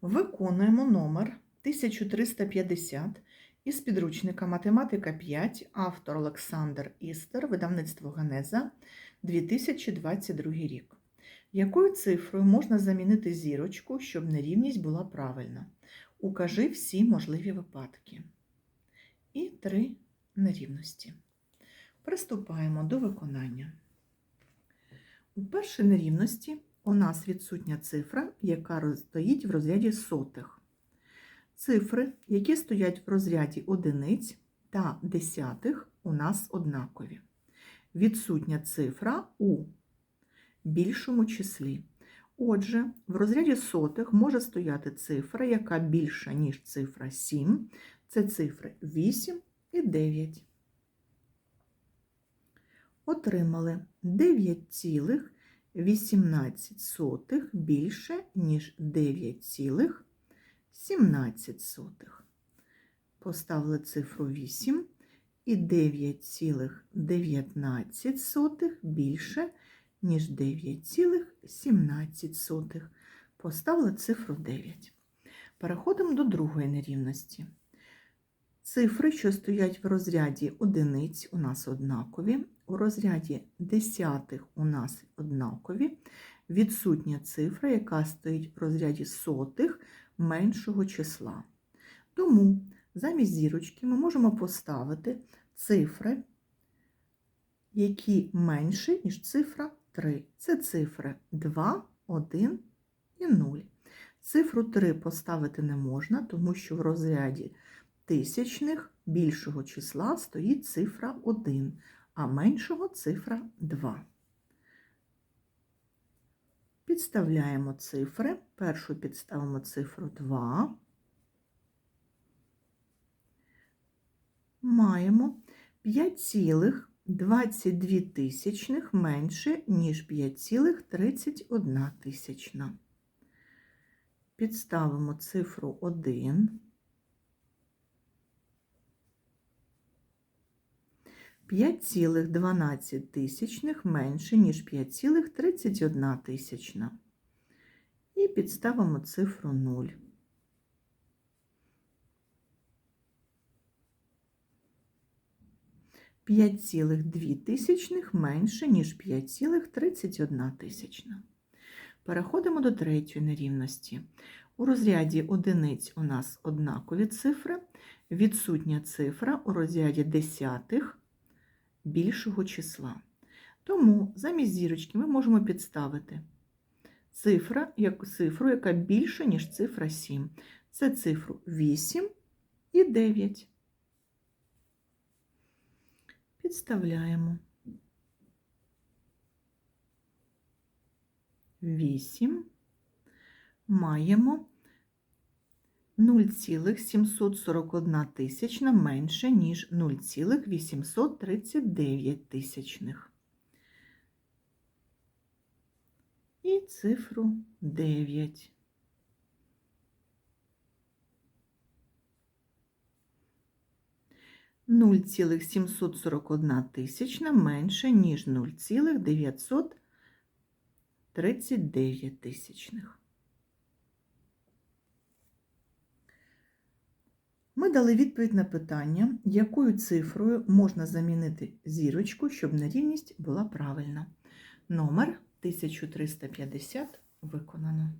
Виконуємо номер 1350 із підручника Математика 5, автор Олександр Істер, видавництво Генеза, 2022 рік. Якою цифрою можна замінити зірочку, щоб нерівність була правильна? Укажи всі можливі випадки. І три нерівності. Приступаємо до виконання. У першій нерівності у нас відсутня цифра, яка стоїть в розряді сотих. Цифри, які стоять в розряді одиниць та десятих, у нас однакові. Відсутня цифра у більшому числі. Отже, в розряді сотих може стояти цифра, яка більша, ніж цифра 7. Це цифри 8 і 9. Отримали 9,18 більше, ніж 9,17. Поставили цифру 8 і 9,19 більше, ніж 9,17. Поставили цифру 9. Переходимо до другої нерівності. Цифри, що стоять в розряді одиниць, у нас однакові, у розряді десятих у нас однакові, відсутня цифра, яка стоїть в розряді сотих меншого числа. Тому замість зірочки ми можемо поставити цифри, які менші, ніж цифра 3. Це цифри 2, 1 і 0. Цифру 3 поставити не можна, тому що в розряді тисячних більшого числа стоїть цифра 1, а меншого цифра 2. Підставляємо цифри. Першу підставимо цифру 2. Маємо 5,22 тисячних менше, ніж 5,31 тисячна. Підставимо цифру 1. 5,12 тисячних менше, ніж 5,31 тисячна. І підставимо цифру 0. П'ять цілих дві тисячних менше, ніж 5,31 тисячна. Переходимо до третьої нерівності. У розряді одиниць у нас однакові цифри, відсутня цифра у розряді десятих більшого числа. Тому замість зірочки ми можемо підставити цифра, як, цифру, яка більша, ніж цифра 7. Це цифру 8 і 9. Підставляємо 8. Маємо 0,741 тисячна менше, ніж 0,839 тисячних. І цифру 9. Нуль цілих сімсот сорок одна тисячна менше, ніж нуль цілих дев'ятсот тридцять дев'ять тисячних. Ми дали відповідь на питання, якою цифрою можна замінити зірочку, щоб нерівність була правильна. Номер 1350 виконано.